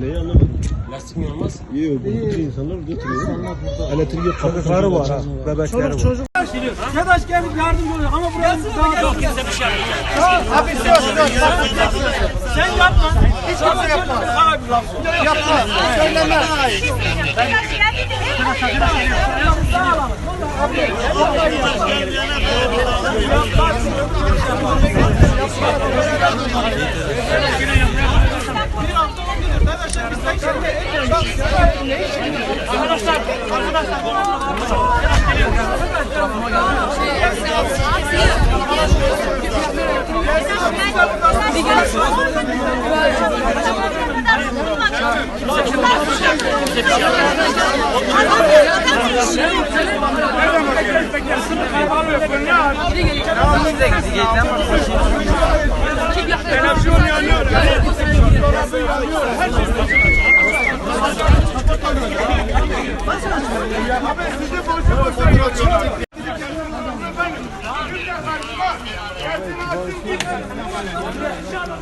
Neyi anlamadım. Lastik mi olmaz? Yok, buradaki insanlar götürüyor. Elektrik yok. Çocukları var ha. Bebekleri var. Çocuk Arkadaş gelip yardımcı oluyor ama burası daha da Kimse bir şey yapmıyor. Sen yapma. Hiç kimse yapma. Arkadaşlar, arkadaşlar. Nereden bakıyorsun? Kaybolmuyor. Ne yapıyorsun?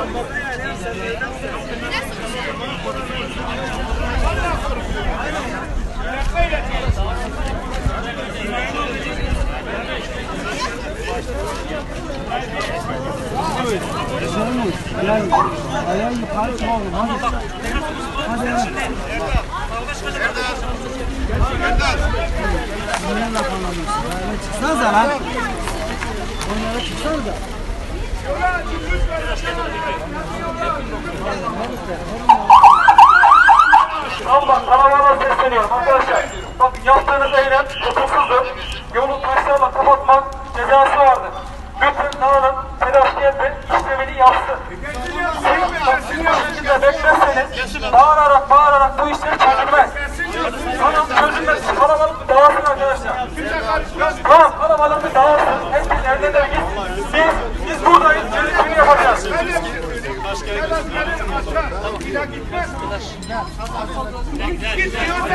Yapma. Söyleme. Ayağı yukarı çık oğlum. Hadi. Hadi evet. Bunlarla kanalıyorsun. Böyle çıksanıza lan. Onlara çıksanıza. Allah karalarla sesleniyorum arkadaşlar. Bak yaptığınız eylem hukuksuzdur. Yolu taşlarla kapatmak cezası vardır. Lütfen dağılın, telaşlı etme, işlemini yapsın. Siz şekilde beklerseniz bağırarak bağırarak bu işleri çözülmez. Tamam çözülmez. Kalabalık bir dağılsın arkadaşlar. Gitmez. Gitmez. Gitmez.